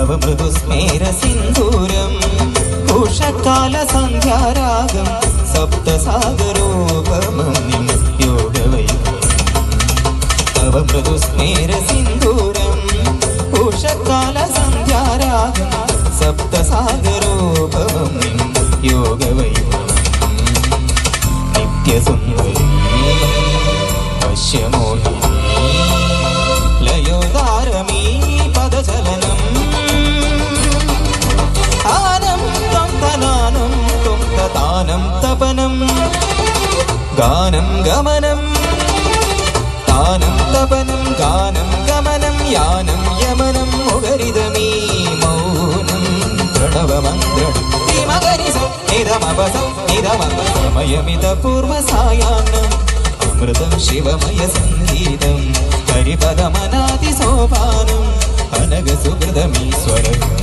തവ മൃദുസ്മേര സിന്ദൂരം ഉഷകാല സന്ധ്യാരാഗം സപ്തസാഗരോപമം യോഗവൈ തവ മൃദുസ്മേര സിന്ദൂരം ഉഷകാല സന്ധ്യാരാഗം സപ്തസാഗരോപമം യോഗവൈ നിത്യസുന്ദരി പശ്യമോഹിനി ध्यानं तपनं गानं गमनं தானம் தபனம் கானம் கமனம் யானம் யமனம். முகரிதமே மௌனம். பிரணவமந்திரம். நிதமபசமயமித பூர்வ சாயானம். அமிர்தம் சிவமய சங்கீதம். ஹரிபதமனாதி சோபானம். அனக சுகிருதமீஸ்வரம்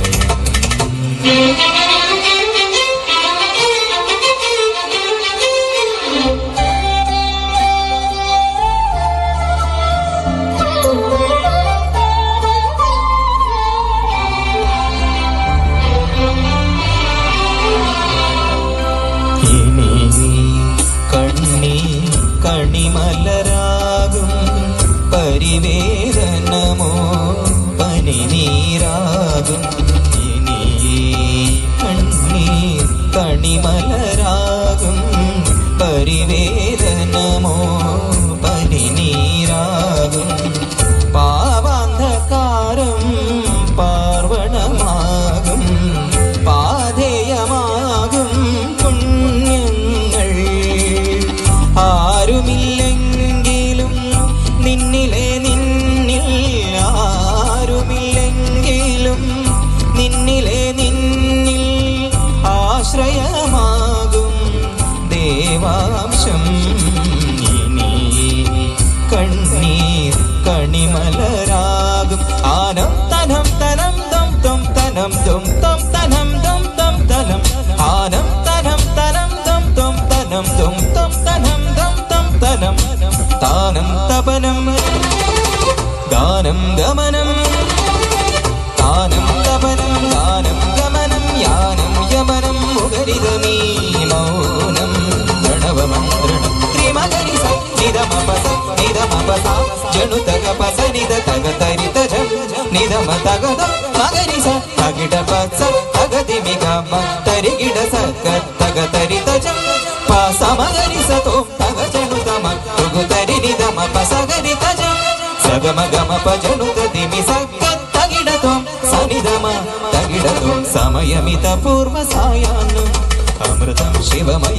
ഇനി കണ്ണി കണിമലരാകും. പരിവേദനമോ പനിനീരാകും. ഇനി കണ്ണി കണിമലരാകും ആരുമില്ലെങ്കിലും നിന്നിലെ നിന്നിൽ ആരുമില്ലെങ്കിലും നിന്നിൽ ആശ്രയമാകും ദേവാംശം. കണിമലരാകും. ആനം തനം തനം ദം തനം ദം തപനം ഗാനം ഗമനം താനം തപനം ഗാനം ഗമനം യാനം യമനം മുഖരിതമീ മൗനം പ്രണവമന്ത്രണം ത്രിമകരി നിധമപസ നിധമപസ ജണുതക പസ നിധ തക തരിത ജം നിധമ തകത മകരി സ തകിട പസ തകതി മിഗമ തരികിട സക തക തരിത ജം പാസ മകരി గమ పసగని తజ సగమ గమ పజను కదిమి సగ్గ తగిడతోం సనిధమ తగిడతోం సమయమిత పూర్వ సాయాన్నం అమృతం శివమయ